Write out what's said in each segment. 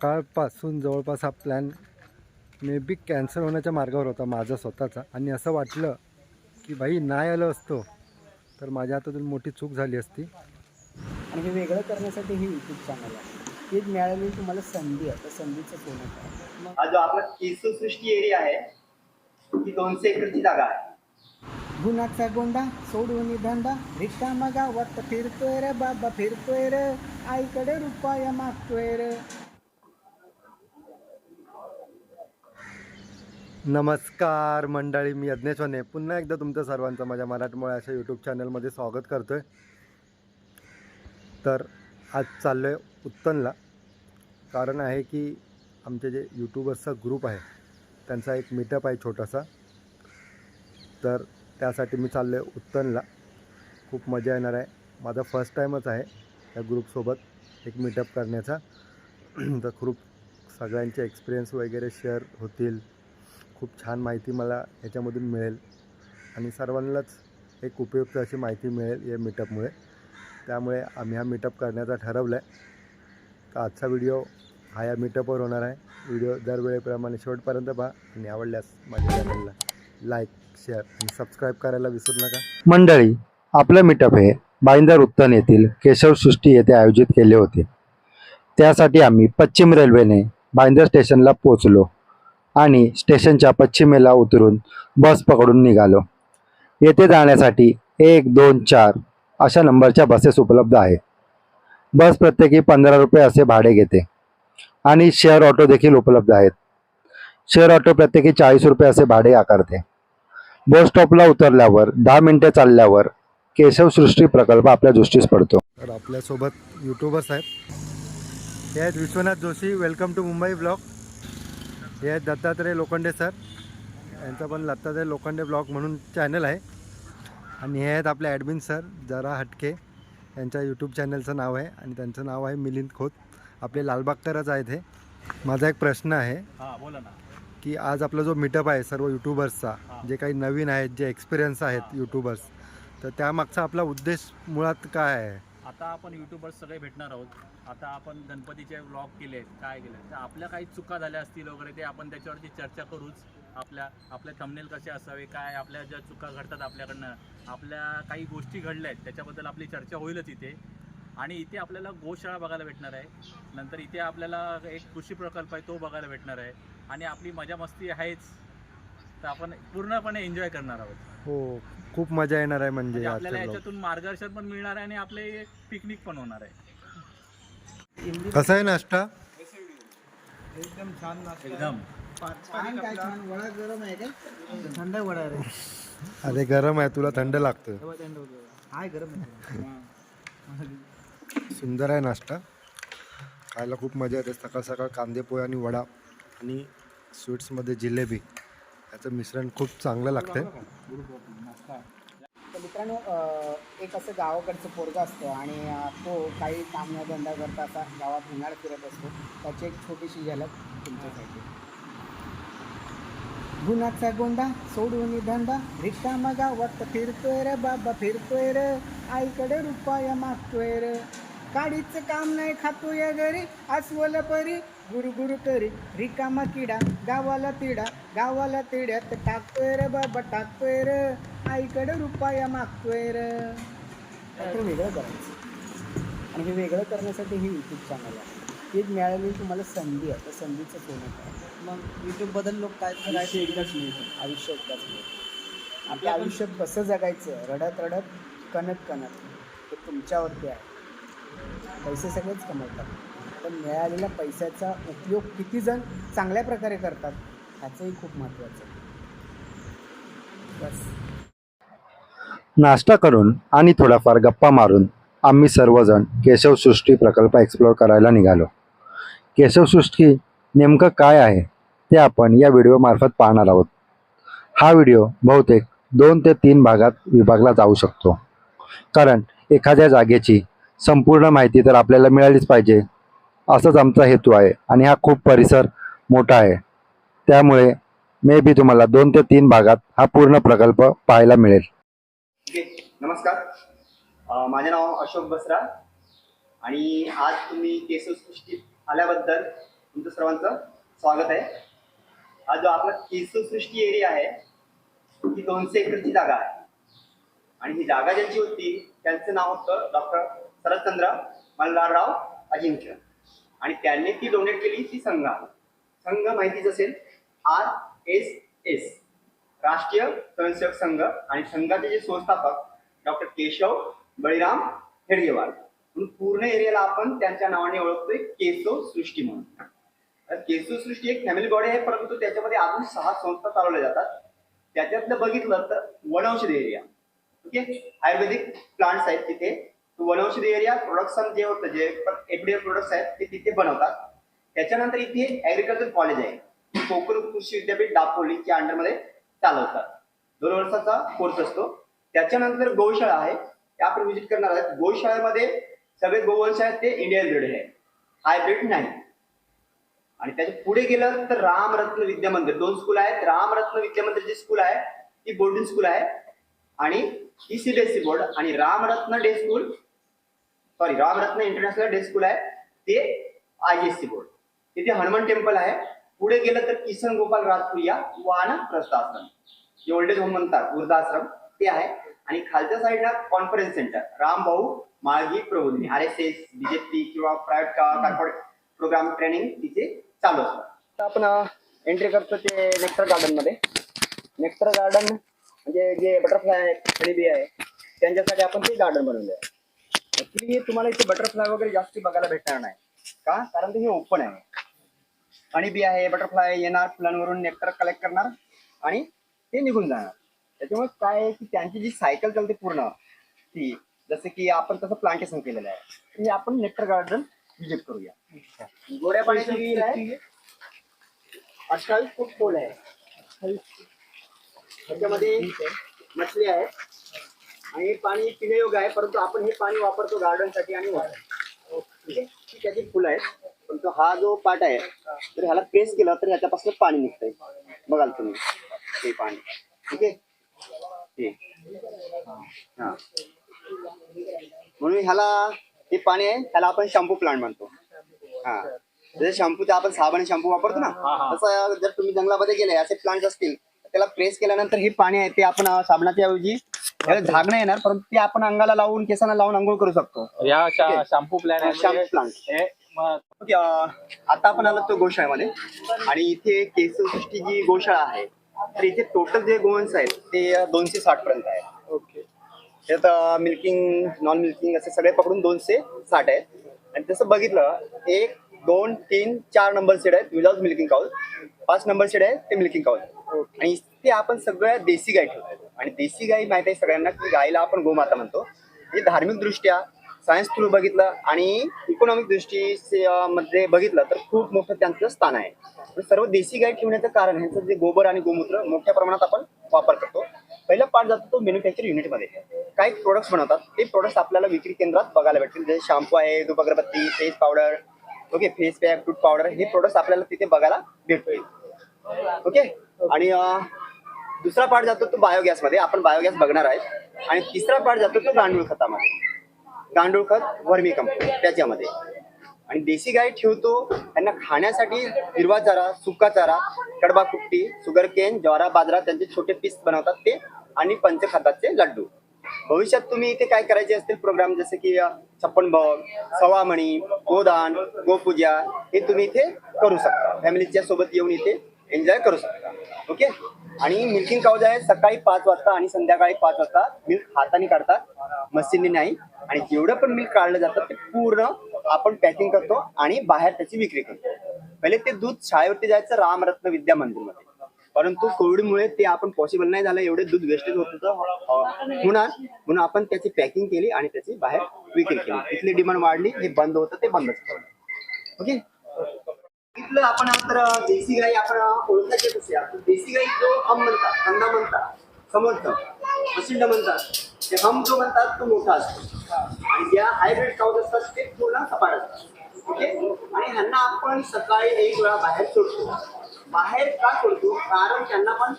काळपासून जवळपास हा plan may be cancel होण्याच्या मार्गावर होता माझा स्वतःचा. आणि असं वाटलं की भाई नाही आलं असतो तर माझ्या हातातून मोठी चूक झाली असती. आणि हे वेगळं करण्यासाठी हे यूट्यूब चॅनल आहे. एक मिळालेली तुम्हाला संधी आहे. त्या संधीचं सोनं करा मग हा जो आपला केससृष्टी एरिया आहे ही दोनशे एकरची जागा आहे. गुणाचा गोंडा सोडून धंदा रिकामा गावात फिरतोय रे बाबा फिरतोय रे. आईकडे रुपया मागतोय रे. नमस्कार मंडळी मी यज्ञेश्वने पुन्हा एकदा तुमचं सर्वांचं माझ्या मराठमोळ्या अशा यूट्यूब चॅनलमध्ये स्वागत करतो आहे तर आज चाललो आहे उत्तनला. कारण आहे की आमचे जे यूट्यूबर्सचा ग्रुप आहे त्यांचा एक मीटअप आहे छोटासा. तर त्यासाठी मी चाललो आहे उत्तनला. खूप मजा येणार आहे. माझा फर्स्ट टाईमच आहे या ग्रुपसोबत एक मीटअप करण्याचा. तर खूप सगळ्यांचे एक्सपिरियन्स वगैरे शेअर होतील. खूप छान माहिती मला याच्यामधून मिळेल. आणि सर्वांनाच एक उपयुक्त अशी माहिती मिळेल या मीटअपमुळे. त्यामुळे आम्ही हा मीटअप करण्याचा ठरवलं आहे तर आजचा व्हिडिओ हा या मीटअपवर होणार आहे. व्हिडिओ दरवेळेप्रमाणे शेवटपर्यंत पहा आणि आवडल्यास माझ्या चॅनलला लाईक शेअर आणि सबस्क्राईब करायला विसरू नका. मंडळी आपलं मीटअप हे बाईंदर उत्तन येथील केशवसृष्टी येथे आयोजित केले होते. त्यासाठी आम्ही पश्चिम रेल्वेने बाईंदर स्टेशनला पोचलो आणि स्टेशनच्या पश्चिमेला उतरून बस पकडून निघालो. येथे जाण्यासाठी एक दोन चार अशा नंबरच्या बसेस उपलब्ध आहे बस प्रत्येकी पंधरा रुपये असे भाडे घेते आणि शेअर ऑटो देखील उपलब्ध आहेत. शेअर ऑटो प्रत्येकी चाळीस रुपये असे भाडे आकारते. बस स्टॉपला उतरल्यावर दहा मिनिटे चालल्यावर केशवसृष्टी प्रकल्प आपल्या दृष्टीस पडतो. तर आपल्यासोबत युट्यूबर्स आहेत. हे आहेत Vishwanath Joshi. Welcome to Mumbai blog हे आहेत दत्तात्रय लोखंडे सर. यांचं पण दत्तात्रय लोखंडे ब्लॉग म्हणून चॅनल आहे. आणि हे आहेत आपले ॲडमिन सर जरा हटके. यांच्या यूट्यूब चॅनलचं नाव आहे आणि त्यांचं नाव आहे मिलिंद खोत. आपले लालबागकरच आहेत हे. माझा एक प्रश्न आहे हा बोला ना. की आज आपला जो मीटअप आहे सर्व यूट्यूबर्सचा. जे काही नवीन आहेत जे एक्सपिरियन्स आहेत. यूट्यूबर्स तर त्यामागचा आपला उद्देश मुळात काय आहे? आता आपण युट्यूबर सगळे भेटणार आहोत. आता आपण गणपतीचे व्लॉग केले काय केले तर आपल्या काही चुका झाल्या असतील वगैरे ते आपण त्याच्यावरती चर्चा करूच. आपल्या आपले थंबनेल कसे असावे काय आपल्या ज्या चुका घडतात आपल्याकडनं आपल्या काही गोष्टी घडल्या आहेत त्याच्याबद्दल आपली चर्चा होईलच इथे. आणि इथे आपल्याला गोशाळा बघायला भेटणार आहे. नंतर इथे आपल्याला एक कृषी प्रकल्प आहे तो बघायला भेटणार आहे. आणि आपली मजा मस्ती आहेच. तर आपण पूर्णपणे एन्जॉय करणार आहोत. हो खूप मजा येणार आहे म्हणजे म्हणजे आपल्याला vlog. याच्यातून मार्गदर्शन पण मिळणार आहे आणि आपले पिकनिक पण होणार आहे. कसा आहे नाश्ता? एकदम छान नाश्ता एकदम. छान काय छान वडा गरम आहे काय? थंड वडा रे. अरे गरम आहे तुला थंड लागतं. तेव्हा थंड होतं. हाय गरम आहे. सुंदर आहे नाश्ता. खायला खूप मजा येते. सकाळ सकाळ कांदे पोहे आणि वडा आणि स्वीट्समध्ये जिलेबी. याचं मिश्रण खूप चांगलं लागतंय. तर मित्रांनो एक असं गावाकडचं पोरगा असतं आणि तो काही काम धंदा करता असा गावात उन्हाळ फिरत असतो. त्याची एक छोटीशी झलक तुमच्यासाठी. गुणाचा गोंडा सोडून धंदा रिक्षा मगा गावात फिरतोय रे बाबा फिरतोय रे. आईकडे रुपया मागतोय रे. काडीचं काम नाही खातोय घरी अस्वल परी. गुरु गुरु करी रिकामा किडा गावाला तिडा गावाला तिड्यात टाकतोय रे बाबा टाकतोय रे. आईकडे रुपया मागतोय रे. ते वेगळं करायचं. आणि हे वेगळं करण्यासाठी हे यूट्यूब चॅनल आहे. ही एक मिळालेली तुम्हाला संधी आहे. त्या संधीचं सोनं करा मग यूट्यूबबद्दल लोक काय आयुष्य एकदाच मिळतं आयुष्य एकदाच मिळतं आपलं आयुष्य कसं जगायचं? रडत रडत कणत कणत. हे तुमच्यावरती आहे. पैसे सगळेच कमवतात. पण मिळालेल्या पैशाचा उपयोग किती जण चांगल्या प्रकारे करतात ह्याचंही खूप महत्त्वाचं आहे. बस. नाश्ता करून आणि थोडाफार गप्पा मारून आम्ही सर्वजण केशवसृष्टी प्रकल्प एक्सप्लोअर करायला निघालो. केशवसृष्टी नेमकं काय आहे ते आपण या व्हिडिओमार्फत पाहणार आहोत. हा व्हिडिओ बहुतेक दोन ते तीन भागात विभागला जाऊ शकतो. कारण एखाद्या जागेची संपूर्ण माहिती तर आपल्याला मिळालीच पाहिजे. असाच आमचा हेतू आहे. आणि हा खूप परिसर मोठा आहे. त्यामुळे मे बी तुम्हाला दोन ते तीन भागात हा पूर्ण प्रकल्प पाहायला मिळेल. नमस्कार. माझे नाव अशोक बसरा. आणि आज तुम्ही केससृष्टीत आल्याबद्दल तुमचं सर्वांचं स्वागत आहे. हा जो आपला केससृष्टी एरिया आहे ही दोनशे एकरची जागा आहे. आणि ही जागा ज्यांची होती त्यांचं नाव होतं डॉक्टर शरदचंद्र मल्हारराव अजिंक्य. आणि त्यांनी ती डोनेट केली ती संघ संघ माहितीच असेल? आर एस एस राष्ट्रीय स्वयंसेवक संघ आणि संघाचे जे संस्थापक डॉक्टर केशव बळीराम हेडगेवार म्हणून पूर्ण एरियाला आपण त्यांच्या नावाने ओळखतोय केसो सृष्टी म्हणून. तर केसो सृष्टी एक फॅमिली बॉडी आहे परंतु त्याच्यामध्ये अजून सहा संस्था चालवल्या जातात. त्याच्यातलं बघितलं तर वनौषधी एरिया. ओके? आयुर्वेदिक प्लांट्स आहेत तिथे. वनौषधी एरिया प्रोडक्शन जे होतं जे एफडीए प्रोडक्ट्स आहेत ते तिथे बनवतात. त्याच्यानंतर इथे ऍग्रिकल्चर कॉलेज आहे. कोकण कृषी विद्यापीठ दापोलीच्या अंडरमध्ये चालवतात. दोन वर्षाचा कोर्स असतो. त्याच्यानंतर गोशाळा आहे. आपण व्हिजिट करणार आहोत. गोशाळेमध्ये सगळे गोवंश आहेत ते इंडियन ब्रीड आहे हायब्रिड नाही. आणि त्याच्या पुढे गेलं तर रामरत्न विद्या मंदिर. दोन स्कूल आहेत. रामरत्न विद्या मंदिर जी स्कूल आहे. ती बोर्डिंग स्कूल आहे. आणि ही सीबीएसई बोर्ड आणि Ramratna day school sorry Ramratna international day school आहे. ते आय एस सी बोर्ड तिथे हनुमान टेम्पल आहे. पुढे गेलं तर किसन गोपाल राजपुरिया वाहन प्रस्थाश्रम जे ओल्ड एज होम म्हणतात वृद्धाश्रम ते आहे. आणि खालच्या साईडला conference centre Rambhau Malgi Prabodhini. R S S BJP किंवा प्रायव्हेट कॉर्पोरेट प्रोग्राम ट्रेनिंग तिथे चालू असतात आपण एंट्री करतो ते नेक्टर गार्डनमध्ये. नेक्टर गार्डन म्हणजे जे बटरफ्लाय आहेत हनीबी आहे त्यांच्यासाठी आपण ते गार्डन बनवलं आहे ऍक्च्युली तुम्हाला इथे बटरफ्लाय वगैरे जास्त बघायला भेटणार नाही. का? कारण ते हे ओपन आहे. आणि बी आहे बटरफ्लाय येणार फुलांवरून नेक्टर कलेक्ट करणार आणि ते निघून जाणार. त्याच्यामुळे काय आहे की त्यांची जी सायकल चालते पूर्ण ती जसं की आपण तसं प्लांटेशन केलेलं आहे. हे आपण नेक्टर गार्डन विजिट करूया. गोड्या पाण्याची विहीर आहे. अठ्ठावीस फूट खोल आहे. त्याच्यामध्ये मछली आहे. आणि हे पाणी पिण्यायोग्य आहे परंतु आपण हे पाणी वापरतो गार्डनसाठी आणि. ठीक आहे ही त्याची फुलं आहेत. परंतु हा जो पाट आहे तर ह्याला प्रेस केला तर ह्याच्यापासून पाणी निघतंय. बघाल तुम्ही. ते पाणी. ठीक आहे? हे. हा. म्हणून ह्याला हे पाणी आहे ह्याला आपण शॅम्पू प्लांट म्हणतो. हा. जसे शॅम्पूचा आपण साबण शॅम्पू वापरतो ना तसं जर तुम्ही जंगलामध्ये गेले असे प्लांट असतील त्याला प्रेस केल्यानंतर हे पाणी आहे ते आपण साबणाच्या ऐवजी त्याला झागणं येणार परंतु ते आपण अंगाला लावून केसांना लावून आंघोळ करू शकतो. या शा- shampoo plan shampoo okay, um, आता आपण आलो तो गोशाळेमध्ये. आणि इथे केससृष्टी जी गोशाळा आहे तर इथे टोटल जे गोवंश आहेत ते दोनशे साठ पर्यंत आहे. ओके. त्यात मिल्किंग नॉन मिल्किंग असे सगळे पकडून दोनशे साठ आहेत. आणि तसं बघितलं एक दोन तीन चार नंबर सेड आहेत विदाउट मिल्किंग काउल पाच नंबर सेड आहे ते मिल्किंग काउल आणि ते आपण सगळ्या देशी गाय ठेवतो आणि देशी गाई माहिती आहे सगळ्यांना की गायला आपण गोमाता म्हणतो. म्हणजे धार्मिक दृष्ट्या सायन्स थ्रू बघितलं आणि इकॉनॉमिक दृष्टी मध्ये बघितलं तर खूप मोठं त्यांचं स्थान आहे. सर्व देशी गाय ठेवण्याचं कारण ह्यांचं जे गोबर आणि गोमूत्र मोठ्या प्रमाणात आपण वापर करतो. पहिला पार्ट जातो तो मॅन्युफॅक्चर युनिटमध्ये काही प्रोडक्ट्स बनवतात? ते प्रोडक्ट्स आपल्याला विक्री केंद्रात बघायला भेटतील. जसे शॅम्पू आहे धूप अगरबत्ती face powder okay face pack tooth powder हे प्रोडक्ट्स आपल्याला तिथे बघायला भेटतील. ओके आणि दुसरा पार्ट जातो तो बायोगॅसमध्ये आपण बायोगॅस बघणार आहे. आणि तिसरा पार्ट जातो तो गांडूळ खतामध्ये. गांडूळ खत वर्मी कंपोस्ट त्याच्यामध्ये. आणि देशी गाय ठेवतो त्यांना खाण्यासाठी हिरवा चारा सुका चारा कडबा कुट्टी सुगर केन ज्वारा बाजरा त्यांचे छोटे पीस बनवतात ते आणि पंचखाताचे लड्डू. भविष्यात तुम्ही इथे काय करायचे असतील प्रोग्राम जसे की छप्पन भोग सवामणी गोदान गोपूजा हे तुम्ही इथे करू शकता. फॅमिलीच्या सोबत येऊन इथे एन्जॉय करू शकता. ओके? आणि मिल्किंग काउज आहे सकाळी पाच वाजता आणि संध्याकाळी पाच वाजता मिल्क हाताने काढतात मशीनने नाही. आणि जेवढं पण मिल्क काढलं जातं ते पूर्ण आपण पॅकिंग करतो आणि बाहेर त्याची विक्री करतो. पहिले ते दूध शाळेवरती जायचं रामरत्न विद्या मंदिरमध्ये. परंतु कोविडमुळे ते आपण पॉसिबल नाही झालं एवढे दूध वेस्टेज होत होतं. होणार म्हणून आपण त्याची पॅकिंग केली आणि त्याची बाहेर विक्री केली. तिथली डिमांड वाढली हे बंद होतं ते बंदच ओके? इथलं आपण तर देशी गाई आपण ओळखायचे कसे आपण देशी गाई जो हम म्हणतात कंदा म्हणतात समजतं प्रसिद्ध म्हणतात ते हम जो म्हणतात तो मोठा असतो. आणि ज्या हायब्रिड काउज असतात ते थोडा सपाट असतात. ओके? आणि ह्यांना आपण सकाळी एक वेळा बाहेर सोडतो. बाहेर का सोडतो? कारण त्यांना पण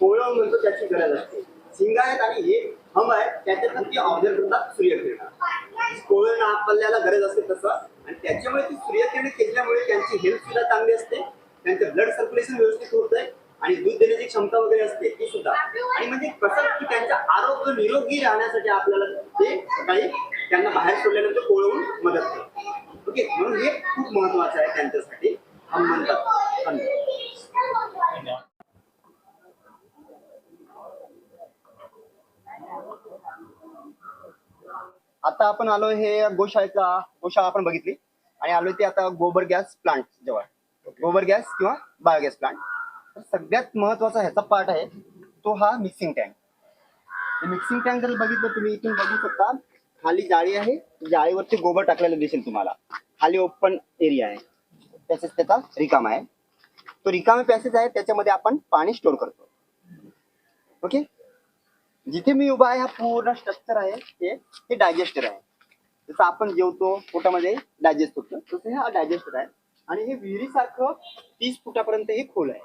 कोळं म्हणतो त्याची गरज असते. शिंगा आहेत आणि हे हम आहे त्याच्यातून ती ऑब्झर्व करतात सूर्यकिरणा कोळण आपल्याला गरज असते तसं. आणि त्याच्यामुळे ती सूर्यकिरण केल्यामुळे त्यांची हेल्थ सुद्धा चांगली असते त्यांचं ब्लड सर्क्युलेशन व्यवस्थित होत आहे आणि दूध देण्याची क्षमता वगैरे असते ती सुद्धा. आणि म्हणजे कसं की त्यांचं आरोग्य निरोगी राहण्यासाठी आपल्याला ते सकाळी त्यांना बाहेर सोडल्यानंतर कोळवून मदत करते. ओके? म्हणून हे खूप महत्वाचं आहे त्यांच्यासाठी. हम म्हणतात. आता आपण आलो हे गोशाळेचा गोशाळा आपण बघितली. आणि आलोय ते आता गोबर गॅस प्लांट जवळ. गोबर गॅस किंवा बायोगॅस प्लांट तर सगळ्यात महत्त्वाचा ह्याचा पार्ट आहे तो हा मिक्सिंग टँक मिक्सिंग टँक जर बघितलं तुम्ही इथून बघू शकता खाली जाळी आहे जाळीवरती गोबर टाकलेलं दिसेल तुम्हाला. खाली ओपन एरिया आहे. तसेच त्याचा रिकामा आहे. तो रिकामा पॅसेज आहे त्याच्यामध्ये आपण पाणी स्टोर करतो. ओके जिथे मी उभा आहे हा पूर्ण स्ट्रक्चर आहे ते हे डायजेस्टर आहे. जसं आपण जेवतो पोटामध्ये डायजेस्ट होतं तसं हा डायजेस्टर आहे. आणि हे विहिरीसारखं तीस फुटापर्यंत हे खोल आहे.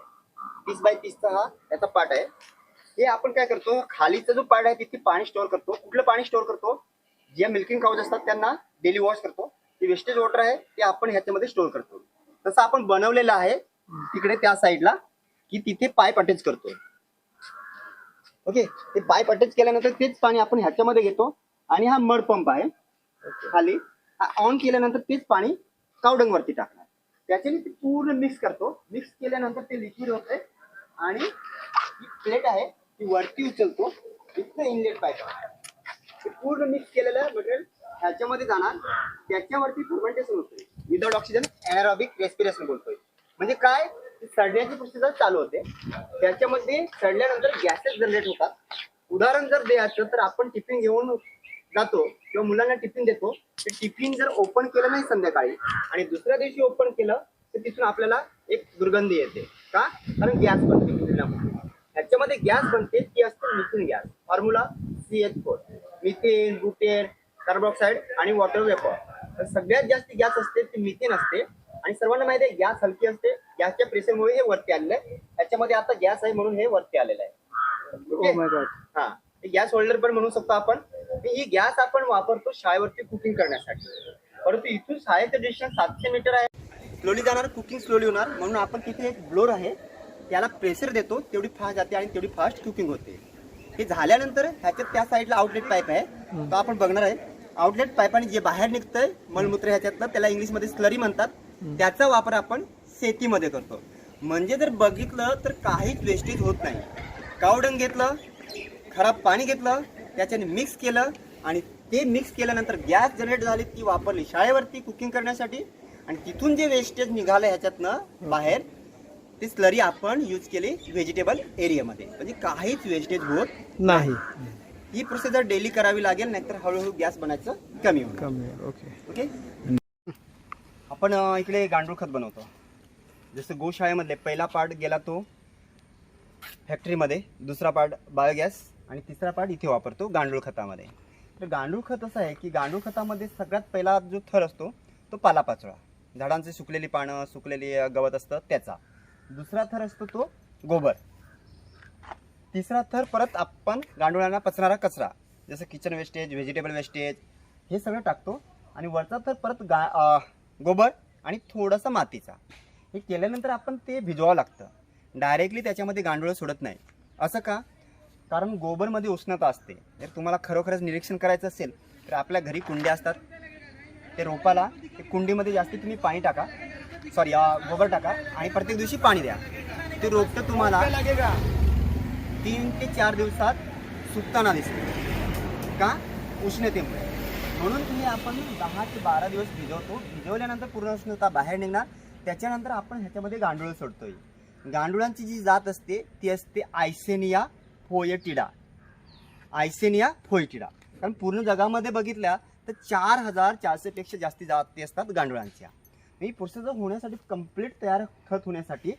तीस बाय तीसचा हा याचा पार्ट आहे. हे आपण काय करतो खालीचा जो पार्ट आहे तिथे पाणी स्टोअर करतो. कुठलं पाणी स्टोअर करतो? ज्या मिल्किंग काउज असतात त्यांना डेली वॉश करतो. ते वेस्टेज वॉटर आहे ते आपण ह्याच्यामध्ये स्टोअर करतो. तसं आपण बनवलेलं आहे तिकडे त्या साईडला की तिथे पाईप अटॅच करतो. ओके? ते पाईप अटॅच केल्यानंतर तेच पाणी आपण ह्याच्यामध्ये घेतो. आणि हा मड पंप आहे. खाली. हा ऑन केल्यानंतर तेच पाणी कावडंग वरती टाकणार. त्याच्याने ते पूर्ण मिक्स करतो. मिक्स केल्यानंतर ते लिक्विड होते आणि ही प्लेट आहे ती वरती उचलतो. इथं इनलेट पाईप आहे ते पूर्ण मिक्स केलेलं मटेरियल ह्याच्यामध्ये जाणार. त्याच्यावरती फर्मेंटेशन होते विदाउट ऑक्सिजन एनारॉबिक रेस्पिरेशन बोलतोय. म्हणजे काय? सडण्याची प्रोसिजर चालू होते. त्याच्यामध्ये सडल्यानंतर गॅसेस जनरेट होतात. उदाहरण जर द्यायचं तर आपण टिफिन घेऊन जातो किंवा मुलांना टिफिन देतो. ते टिफिन जर ओपन केलं नाही संध्याकाळी आणि दुसऱ्या दिवशी ओपन केलं तर तिथून आपल्याला एक दुर्गंधी येते. का? कारण गॅस बनते ह्याच्यामध्ये गॅस बनते ती असते methane gas. Formula C H four methane butane carbon oxide आणि वॉटर वेपर तर सगळ्यात जास्त गॅस असते ती मिथेन असते. आणि सर्वांना माहिती आहे गॅस हलकी असते गॅसच्या प्रेशरमुळे हे वरती आलेलं आहे. त्याच्यामध्ये आता गॅस आहे म्हणून हे वरती आलेलं आहे? Oh. हा. गॅस होल्डर पण म्हणू शकतो आपण. आणि ही गॅस आपण वापरतो शाळेवरती कुकिंग करण्यासाठी. परंतु इथून शाळेचं डिस्टन्स सातशे मीटर आहे. स्लोली जाणार कुकिंग स्लोली होणार. म्हणून आपण तिथे एक ब्लोर आहे. त्याला प्रेशर देतो तेवढी फास्ट जाते आणि तेवढी फास्ट कुकिंग होते. हे झाल्यानंतर ह्याच्यात त्या साईडला आउटलेट पाईप आहे. तो आपण बघणार आहे. आउटलेट पाईपाने जे बाहेर निघतंय मलमूत्र ह्याच्यातलं त्याला इंग्लिशमध्ये स्लरी म्हणतात. त्याचा वापर आपण शेतीमध्ये करतो. म्हणजे जर बघितलं तर काहीच वेस्टेज होत नाही. कावडंग घेतलं खराब पाणी घेतलं त्याच्याने मिक्स केलं आणि ते मिक्स केल्यानंतर गॅस जनरेट झाली ती वापरली शाळेवरती कुकिंग करण्यासाठी आणि तिथून जे वेस्टेज निघालं ह्याच्यातनं बाहेर ती स्लरी आपण यूज केली व्हेजिटेबल एरियामध्ये म्हणजे काहीच वेस्टेज होत नाही. ही प्रोसिजर डेली करावी लागेल नाहीतर हळूहळू गॅस बनायचं कमी होईल. कमी ओके ओके आपण इकडे गांडूळ खत बनवतो. जसं गोशाळेमधले पहिला पार्ट गेला तो फॅक्टरीमध्ये दुसरा पार्ट बायोगॅस आणि तिसरा पार्ट इथे वापरतो गांडूळ खतामध्ये. तर गांडूळ खत असं आहे की गांडूळ खतामध्ये सगळ्यात पहिला जो थर असतो तो पालापाचोळा झाडांचे सुकलेली पानं सुकलेली गवत असतं त्याचा. दुसरा थर असतो तो गोबर. तिसरा थर परत आपण गांडुळांना पचणारा कचरा जसं किचन वेस्टेज व्हेजिटेबल वेस्टेज हे सगळं टाकतो. आणि वरचा थर परत गा गोबर आणि थोडासा मातीचा. हे केल्यानंतर आपण ते भिजवावं लागतं. डायरेक्टली त्याच्यामध्ये गांडूळ सोडत नाही. असं का? कारण गोबरमध्ये उष्णता असते. जर तुम्हाला खरोखरच निरीक्षण करायचं असेल तर आपल्या घरी कुंड्या असतात. ते रोपाला ते कुंडीमध्ये जास्ती तुम्ही पाणी टाका. सॉरी गोबर टाका आणि प्रत्येक दिवशी पाणी द्या. ते रोपटं तुम्हाला तीन ते चार दिवसात सुकताना दिसते. का? उष्णतेमुळे. म्हणून तुम्ही आपण दहा ते बारा दिवस भिजवतो. भिजवल्यानंतर पूर्ण उष्णता बाहेर निघणार. त्याच्यानंतर आपण ह्याच्यामध्ये गांडूळ सोडतोय. गांडुळांची जी जात असते ती असते आयसेनिया फोयटिडा. आयसेनिया फोयटिडा. कारण पूर्ण जगामध्ये बघितल्या तर चार हजार चारशेपेक्षा जास्ती जाती असतात गांडुळांच्या. मी प्रोसेस होण्यासाठी कंप्लीट तयार खत होण्यासाठी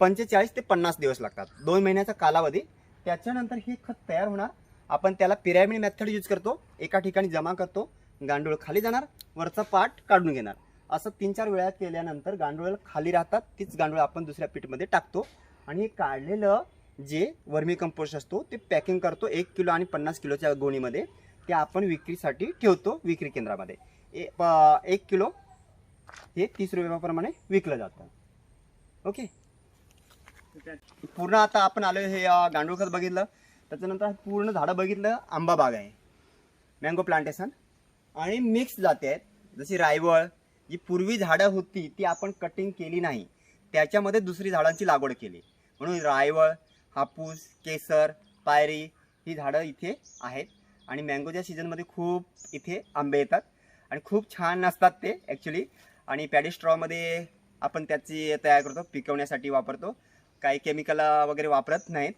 पंचेचाळीस ते पन्नास दिवस लागतात. दोन महिन्याचा कालावधी. त्याच्यानंतर हे खत तयार होणार. आपण त्याला पिरॅमिड मेथड यूज करतो. एका ठिकाणी जमा करतो. गांडूळ खाली जाणार. वरचा पार्ट काढून घेणार. असं तीन चार वेळा केल्यानंतर गांडूळ खाली राहतात. तीच गांडूळ आपण दुसऱ्या पीठमध्ये टाकतो. आणि हे काढलेलं जे वर्मी कंपोस्ट असतो ते पॅकिंग करतो. एक किलो आणि पन्नास किलोच्या गोणीमध्ये. ते आपण विक्रीसाठी ठेवतो विक्री केंद्रामध्ये. ए एक किलो हे तीस रुपयाप्रमाणे विकलं जातं. ओके? पूर्ण आता आपण आलो हे गांडूळ खत बघितलं. त्याच्यानंतर पूर्ण झाडं बघितलं आंबा बाग आहे. मँगो प्लांटेशन आणि मिक्स जाते आहेत. जशी रायवळ जी पूर्वी झाडं होती ती आपण कटिंग केली नाही. त्याच्यामध्ये दुसरी झाडांची लागवड केली. म्हणून रायवळ हापूस केसर पायरी ही झाडं इथे आहेत. आणि मँगोच्या सीझनमध्ये खूप इथे आंबे येतात. आणि खूप छान असतात ते ॲक्च्युली आणि पॅडी स्ट्रॉमध्ये आपण त्याची तयार करतो पिकवण्यासाठी वापरतो. काही केमिकल वगैरे वापरत नाहीत.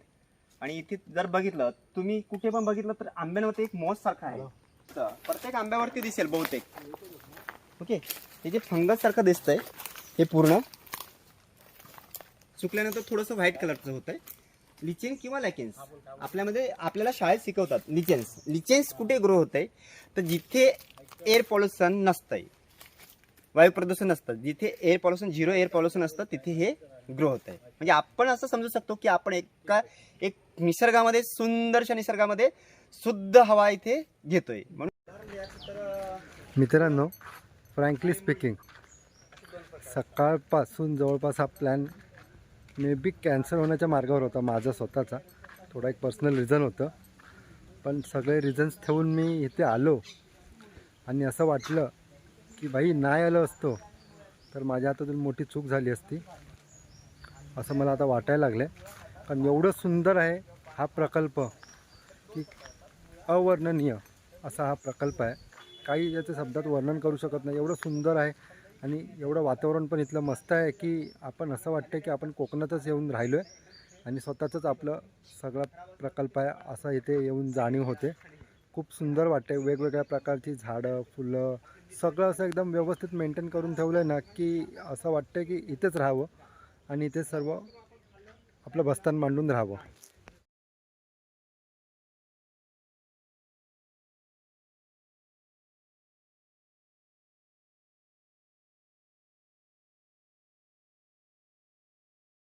आणि इथे जर बघितलं तुम्ही कुठे पण बघितलं तर आंब्यांवरती एक मॉस सारखा आहे. तर प्रत्येक आंब्यावरती दिसेल बहुतेक. ओके. हे जे फंगस सारखं दिसतंय हे पूर्ण सुकल्यानंतर थोडंसं व्हाईट कलरचं होत आहे लिचेन्स किंवा लॅकेन्स आपल्यामध्ये आपल्याला शाळेत शिकवतात लिचेन्स. लिचेन्स कुठे ग्रो होत आहे तर जिथे एअर पॉल्युशन नसतंय वायू प्रदूषण नसतं जिथे air pollution zero air pollution असतं तिथे हे ग्रो होत आहे म्हणजे आपण असं समजू शकतो की आपण एका एक निसर्गामध्ये सुंदरशा निसर्गामध्ये शुद्ध हवा इथे घेतोय. म्हणून मित्रांनो फ्रँकली स्पीकिंग सकाळपासून जवळपास हा प्लॅन मे बी कॅन्सल होण्याच्या मार्गावर होता माझा स्वतःचा. थोडा एक पर्सनल रिझन होतं. पण सगळे रिझन्स ठेवून मी इथे आलो. आणि असं वाटलं की भाई नाही आलो असतो तर माझ्या हातातून मोठी चूक झाली असती असं मला आता वाटायला लागलं आहे कारण एवढं सुंदर आहे हा प्रकल्प की अवर्णनीय असा हा प्रकल्प आहे. काही याच्या शब्दात वर्णन करू शकत नाही. एवढं सुंदर आहे आणि एवढं वातावरण पण इथलं मस्त आहे की आपण असं वाटतं की आपण कोकणातच येऊन राहिलो आहे आणि स्वतःचंच आपलं सगळा प्रकल्प आहे असं इथे येऊन जाणीव होते. खूप सुंदर वाटते वेगवेगळ्या प्रकारची झाडं फुलं सगळं असं एकदम व्यवस्थित मेंटेन करून ठेवलं आहे ना की असं वाटतं की इथेच राहावं आणि इथे सर्व आपलं बस्तान मांडून राहावं.